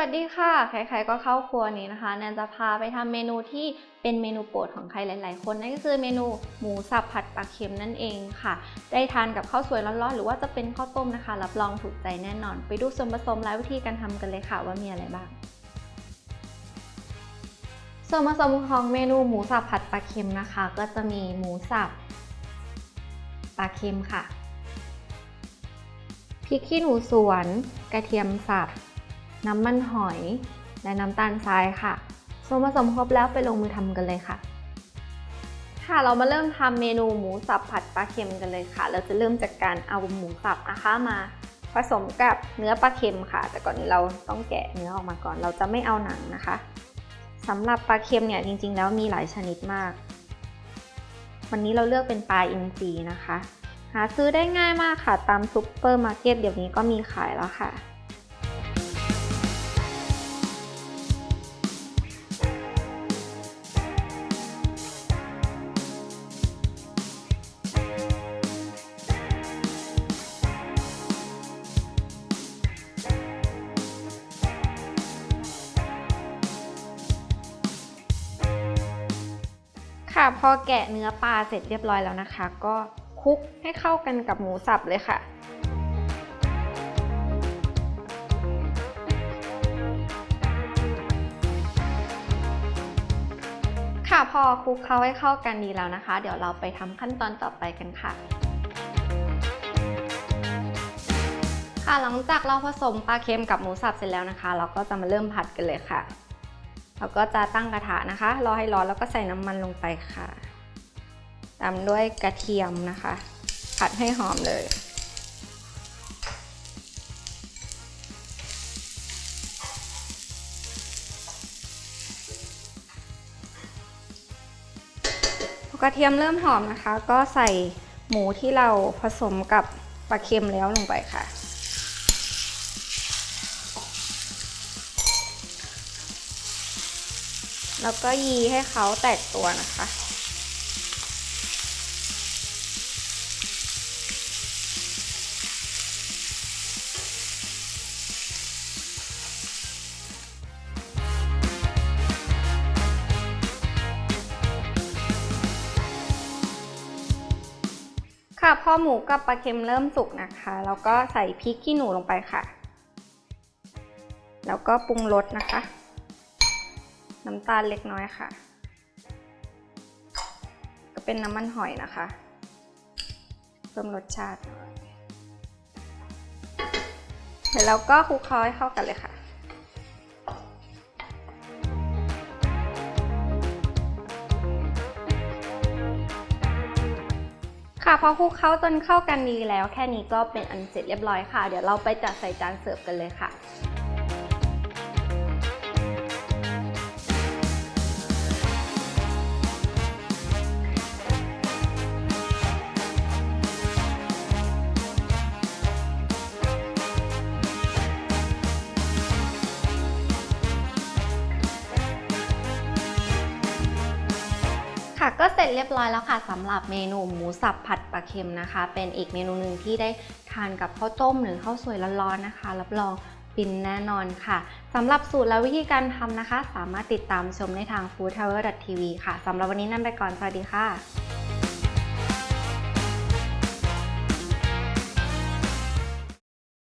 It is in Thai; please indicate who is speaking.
Speaker 1: วัสดีค่ะ ใครๆก็เข้าครัวนี้นะคะ แนนจะพาไปทำเมนูที่เป็นเมนูโปรดของใครหลาย ๆ คนนั่นก็คือเมนูหมูสับผัดปลาเค็มนั่นเองค่ะ ได้ทานกับข้าวสวยร้อนๆ หรือว่าจะเป็นข้าวต้มนะคะ รับรองถูกใจแน่นอน ไปดูส่วนผสมและวิธีการทำกันเลยค่ะว่ามีอะไรบ้าง ส่วนผสมของเมนูหมูสับผัดปลาเค็มนะคะ ก็จะมีหมูสับปลาเค็มค่ะพริกขี้หนูสวน กระเทียมสับ น้ำมันหอย และน้ำตาลทรายค่ะส่วนผสมครบแล้วไปลงมือทำกันเลยค่ะ ค่ะเรามาเริ่มทำเมนูหมูสับผัดปลาเค็มกันเลยค่ะ เราจะเริ่มจากการเอาหมูสับนะคะมาผสมกับเนื้อปลาเค็มค่ะ แต่ก่อนนี้เราต้องแกะเนื้อออกมาก่อน เราจะไม่เอาหนังนะคะสำหรับปลาเค็มเนี่ยจริง ๆ แล้วมีหลายชนิดมาก วันนี้เราเลือกเป็นปลาอินทรีนะคะ หาซื้อได้ง่ายมากค่ะ ตามซุปเปอร์มาร์เก็ตเดี๋ยวนี้ก็มีขายแล้วค่ะ ค่ะพอแกะเนื้อปลาเสร็จเรียบร้อยแล้วนะคะ ก็คลุกให้เข้ากันกับหมูสับเลยค่ะค่ะพอคลุกเคล้าให้เข้ากันดีแล้วนะคะ เดี๋ยวเราไปทำขั้นตอนต่อไปกันค่ะ ค่ะหลังจากเราผสมปลาเค็มกับหมูสับเสร็จแล้วนะคะ เราก็จะมาเริ่มผัดกันเลยค่ะ เราก็จะตั้งกระทะนะคะ รอให้ร้อนแล้วก็ใส่น้ำมันลงไปค่ะ ตามด้วยกระเทียมนะคะ ผัดให้หอมเลยพอกระเทียมเริ่มหอมนะคะ ก็ใส่หมูที่เราผสมกับปลาเค็มแล้วลงไปค่ะ แล้วก็ยีให้เขาแตกตัวนะคะ ค่ะพอหมูกับปลาเค็มเริ่มสุกนะคะ แล้วก็ใส่พริกขี้หนูลงไปค่ะ แล้วก็ปรุงรสนะคะ น้ำตาลเล็กน้อยค่ะ ก็เป็นน้ำมันหอยนะคะ เพิ่มรสชาติเดี๋ยวเราก็คลุกเคล้าให้เข้ากันเลยค่ะค่ะพอคลุกเคล้าจนเข้ากันดีแล้ว แค่นี้ก็เป็นอันเสร็จเรียบร้อยค่ะ เดี๋ยวเราไปจัดใส่จานเสิร์ฟกันเลยค่ะ ค่ะก็เสร็จเรียบร้อยแล้วค่ะสำหรับเมนูหมูสับผัดปลาเค็มนะคะ เป็นอีกเมนูหนึ่งที่ได้ทานกับข้าวต้มหรือข้าวสวยร้อนๆนะคะ รับรองฟินแน่นอนค่ะสำหรับสูตรและวิธีการทำนะคะ สามารถติดตามชมในทาง foodtower.tv ค่ะสำหรับวันนี้นั่นไปก่อน สวัสดีค่ะ